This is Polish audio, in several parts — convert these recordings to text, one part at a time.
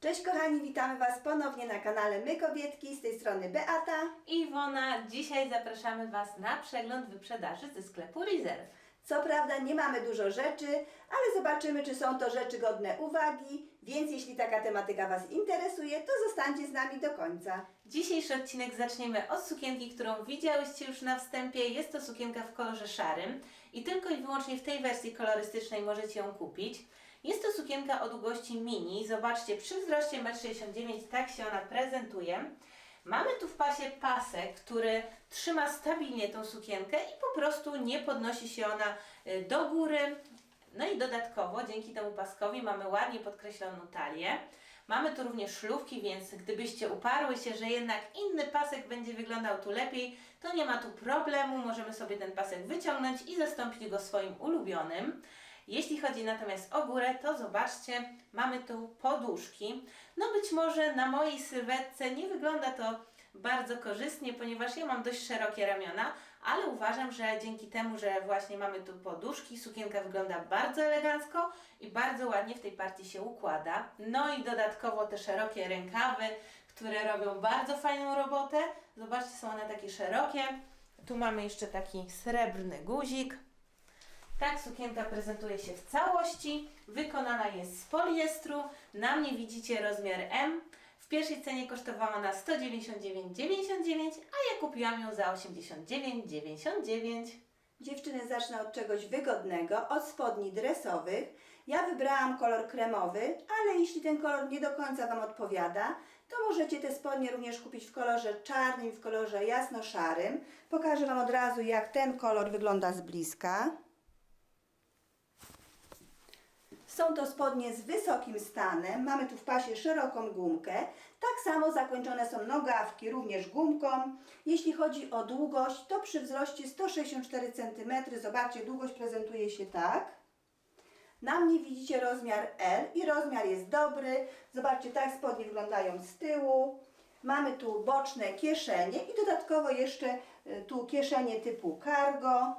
Cześć kochani, witamy Was ponownie na kanale My Kobietki, z tej strony Beata. I Iwona, dzisiaj zapraszamy Was na przegląd wyprzedaży ze sklepu Reserve. Co prawda nie mamy dużo rzeczy, ale zobaczymy czy są to rzeczy godne uwagi, więc jeśli taka tematyka Was interesuje, to zostańcie z nami do końca. Dzisiejszy odcinek zaczniemy od sukienki, którą widziałyście już na wstępie. Jest to sukienka w kolorze szarym i tylko i wyłącznie w tej wersji kolorystycznej możecie ją kupić. Jest to sukienka o długości mini. Zobaczcie, przy wzroście 1,69 m tak się ona prezentuje. Mamy tu w pasie pasek, który trzyma stabilnie tą sukienkę i po prostu nie podnosi się ona y, do góry. No i dodatkowo dzięki temu paskowi mamy ładnie podkreśloną talię. Mamy tu również szlówki, więc gdybyście uparły się, że jednak inny pasek będzie wyglądał tu lepiej, to nie ma tu problemu. Możemy sobie ten pasek wyciągnąć i zastąpić go swoim ulubionym. Jeśli chodzi natomiast o górę, to zobaczcie, mamy tu poduszki. No być może na mojej sylwetce nie wygląda to bardzo korzystnie, ponieważ ja mam dość szerokie ramiona, ale uważam, że dzięki temu, że właśnie mamy tu poduszki, sukienka wygląda bardzo elegancko i bardzo ładnie w tej partii się układa. No i dodatkowo te szerokie rękawy, które robią bardzo fajną robotę. Zobaczcie, są one takie szerokie. Tu mamy jeszcze taki srebrny guzik. Tak sukienka prezentuje się w całości. Wykonana jest z poliestru. Na mnie widzicie rozmiar M. W pierwszej cenie kosztowała ona 199,99, a ja kupiłam ją za 89,99. Dziewczyny zacznę od czegoś wygodnego, od spodni dresowych. Ja wybrałam kolor kremowy, ale jeśli ten kolor nie do końca Wam odpowiada, to możecie te spodnie również kupić w kolorze czarnym, w kolorze jasno-szarym. Pokażę Wam od razu, jak ten kolor wygląda z bliska. Są to spodnie z wysokim stanem. Mamy tu w pasie szeroką gumkę. Tak samo zakończone są nogawki, również gumką. Jeśli chodzi o długość, to przy wzroście 164 cm, zobaczcie, długość prezentuje się tak. Na mnie widzicie rozmiar L i rozmiar jest dobry. Zobaczcie, tak spodnie wyglądają z tyłu. Mamy tu boczne kieszenie i dodatkowo jeszcze y, tu kieszenie typu cargo.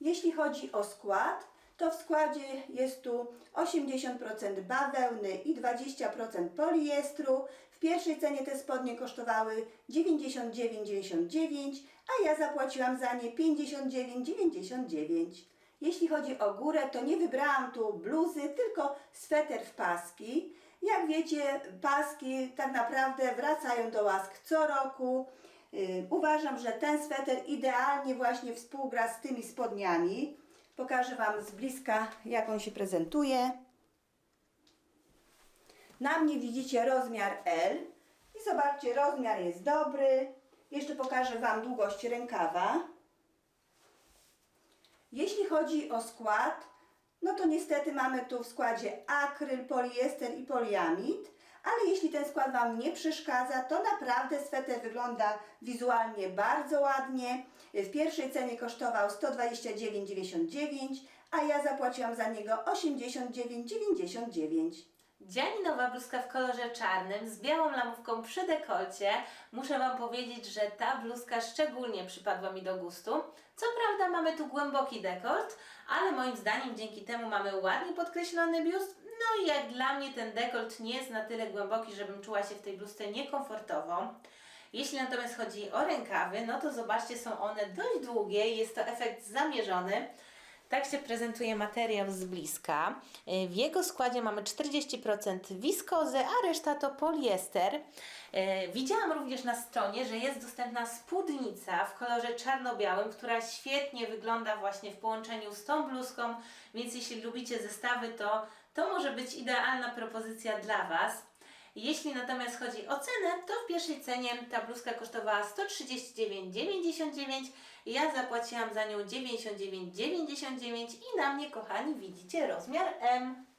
Jeśli chodzi o skład, to w składzie jest tu 80% bawełny i 20% poliestru. W pierwszej cenie te spodnie kosztowały 99,99, a ja zapłaciłam za nie 59,99. Jeśli chodzi o górę, to nie wybrałam tu bluzy, tylko sweter w paski. Jak wiecie, paski tak naprawdę wracają do łask co roku. Yy, Uważam, że ten sweter idealnie właśnie współgra z tymi spodniami. Pokażę Wam z bliska, jak on się prezentuje. Na mnie widzicie rozmiar L. I zobaczcie, rozmiar jest dobry. Jeszcze pokażę Wam długość rękawa. Jeśli chodzi o skład, no to niestety mamy tu w składzie akryl, poliester i poliamid, ale jeśli ten skład Wam nie przeszkadza, to naprawdę sweter wygląda wizualnie bardzo ładnie. W pierwszej cenie kosztował 129,99, a ja zapłaciłam za niego 89,99. Dzianinowa bluzka w kolorze czarnym z białą lamówką przy dekolcie. Muszę Wam powiedzieć, że ta bluzka szczególnie przypadła mi do gustu. Co prawda mamy tu głęboki dekolt, ale moim zdaniem dzięki temu mamy ładnie podkreślony biust. No i jak dla mnie ten dekolt nie jest na tyle głęboki, żebym czuła się w tej bluzce niekomfortowo. Jeśli natomiast chodzi o rękawy, no to zobaczcie, są one dość długie, jest to efekt zamierzony. Tak się prezentuje materiał z bliska. Y, W jego składzie mamy 40% wiskozy, a reszta to poliester. Y, Widziałam również na stronie, że jest dostępna spódnica w kolorze czarno-białym, która świetnie wygląda właśnie w połączeniu z tą bluzką, więc jeśli lubicie zestawy, to to może być idealna propozycja dla Was. Jeśli natomiast chodzi o cenę, to w pierwszej cenie ta bluzka kosztowała 139,99. Ja zapłaciłam za nią 99,99 i na mnie, kochani, widzicie rozmiar M.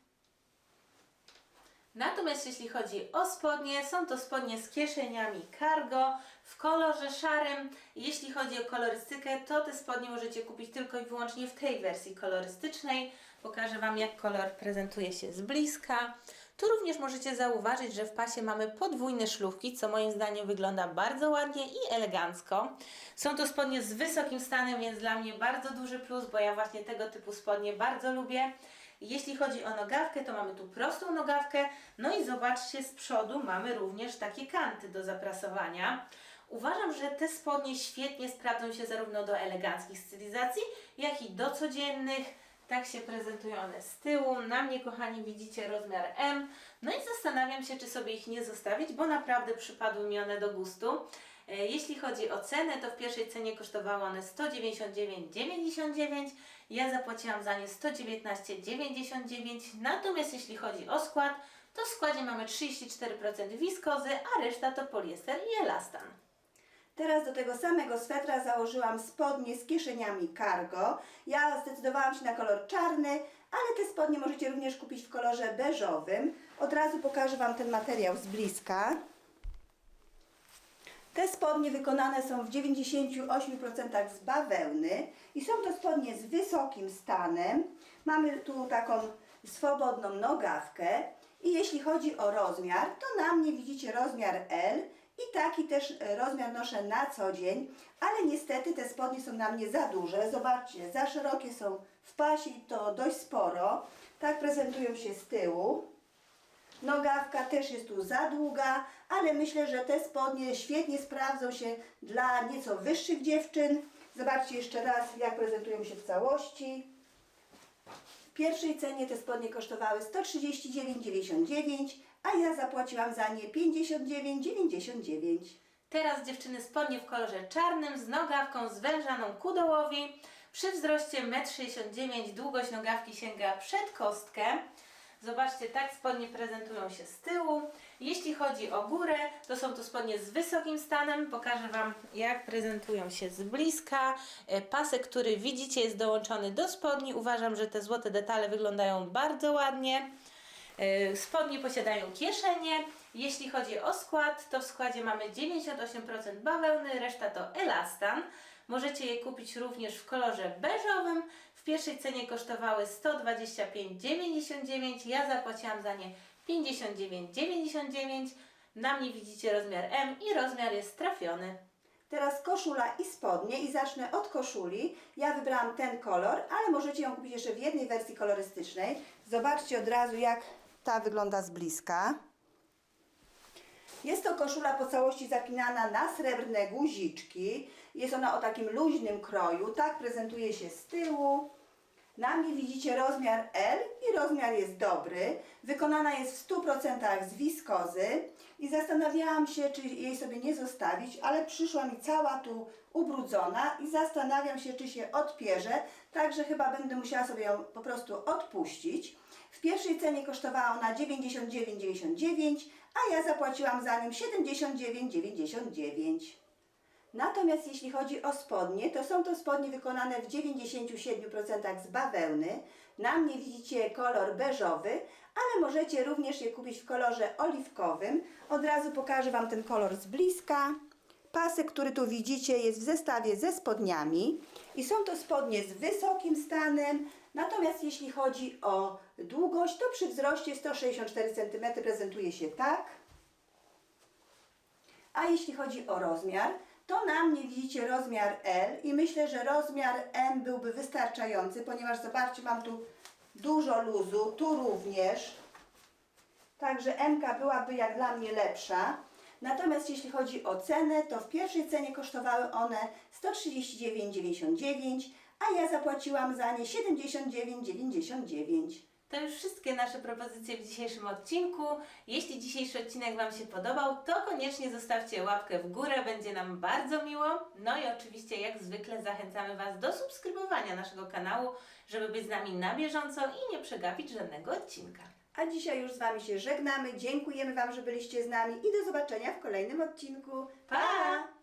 Natomiast jeśli chodzi o spodnie, są to spodnie z kieszeniami cargo w kolorze szarym. Jeśli chodzi o kolorystykę, to te spodnie możecie kupić tylko i wyłącznie w tej wersji kolorystycznej. Pokażę Wam, jak kolor prezentuje się z bliska. Tu również możecie zauważyć, że w pasie mamy podwójne szlówki, co moim zdaniem wygląda bardzo ładnie i elegancko. Są to spodnie z wysokim stanem, więc dla mnie bardzo duży plus, bo ja właśnie tego typu spodnie bardzo lubię. Jeśli chodzi o nogawkę, to mamy tu prostą nogawkę. No i zobaczcie, z przodu mamy również takie kanty do zaprasowania. Uważam, że te spodnie świetnie sprawdzą się zarówno do eleganckich stylizacji, jak i do codziennych. Tak się prezentują one z tyłu. Na mnie, kochani, widzicie rozmiar M. No i zastanawiam się, czy sobie ich nie zostawić, bo naprawdę przypadły mi one do gustu. E, Jeśli chodzi o cenę, to w pierwszej cenie kosztowały one 199,99. Ja zapłaciłam za nie 119,99. Natomiast jeśli chodzi o skład, to w składzie mamy 34% wiskozy, a reszta to poliester i elastan. Teraz do tego samego swetra założyłam spodnie z kieszeniami cargo. Ja zdecydowałam się na kolor czarny, ale te spodnie możecie również kupić w kolorze beżowym. Od razu pokażę Wam ten materiał z bliska. Spodnie wykonane są w 98% z bawełny i są to spodnie z wysokim stanem. Mamy tu taką swobodną nogawkę i jeśli chodzi o rozmiar, to na mnie widzicie rozmiar L i taki też e, rozmiar noszę na co dzień, ale niestety te spodnie są na mnie za duże. Zobaczcie, za szerokie są w pasie i to dość sporo. Tak prezentują się z tyłu. Nogawka też jest tu za długa, ale myślę, że te spodnie świetnie sprawdzą się dla nieco wyższych dziewczyn. Zobaczcie jeszcze raz, jak prezentują się w całości. W pierwszej cenie te spodnie kosztowały 139,99, a ja zapłaciłam za nie 59,99. Teraz dziewczyny spodnie w kolorze czarnym z nogawką zwężaną ku dołowi. Przy wzroście 1,69 m długość nogawki sięga przed kostkę. Zobaczcie, tak spodnie prezentują się z tyłu. Jeśli chodzi o górę, to są to spodnie z wysokim stanem. Pokażę Wam, jak prezentują się z bliska. E, Pasek, który widzicie, jest dołączony do spodni. Uważam, że te złote detale wyglądają bardzo ładnie. E, Spodnie posiadają kieszenie. Jeśli chodzi o skład, to w składzie mamy 98% bawełny, reszta to elastan. Możecie je kupić również w kolorze beżowym. W pierwszej cenie kosztowały 125,99. Ja zapłaciłam za nie 59,99. Na mnie widzicie rozmiar M i rozmiar jest trafiony. Teraz koszula i spodnie i zacznę od koszuli. Ja wybrałam ten kolor, ale możecie ją kupić jeszcze w jednej wersji kolorystycznej. Zobaczcie od razu jak ta wygląda z bliska. Jest to koszula po całości zapinana na srebrne guziczki. Jest ona o takim luźnym kroju. Tak prezentuje się z tyłu. Na mnie widzicie rozmiar L i rozmiar jest dobry. Wykonana jest w 100% z wiskozy i zastanawiałam się, czy jej sobie nie zostawić, ale przyszła mi cała tu ubrudzona i zastanawiam się, czy się odpierze, także chyba będę musiała sobie ją po prostu odpuścić. W pierwszej cenie kosztowała ona 99,99, a ja zapłaciłam za nim 79,99. Natomiast jeśli chodzi o spodnie, to są to spodnie wykonane w 97% z bawełny. Na mnie widzicie kolor beżowy, ale możecie również je kupić w kolorze oliwkowym. Od razu pokażę Wam ten kolor z bliska. Pasek, który tu widzicie, jest w zestawie ze spodniami i są to spodnie z wysokim stanem. Natomiast jeśli chodzi o długość, to przy wzroście 164 cm prezentuje się tak. A jeśli chodzi o rozmiar, to na mnie widzicie rozmiar L i myślę, że rozmiar M byłby wystarczający, ponieważ zobaczcie, mam tu dużo luzu, tu również. Także M byłaby jak dla mnie lepsza. Natomiast jeśli chodzi o cenę, to w pierwszej cenie kosztowały one 139,99, a ja zapłaciłam za nie 79,99. To już wszystkie nasze propozycje w dzisiejszym odcinku. Jeśli dzisiejszy odcinek Wam się podobał, to koniecznie zostawcie łapkę w górę, będzie nam bardzo miło. No i oczywiście, jak zwykle, zachęcamy Was do subskrybowania naszego kanału, żeby być z nami na bieżąco i nie przegapić żadnego odcinka. A dzisiaj już z Wami się żegnamy. Dziękujemy Wam, że byliście z nami i do zobaczenia w kolejnym odcinku. Pa!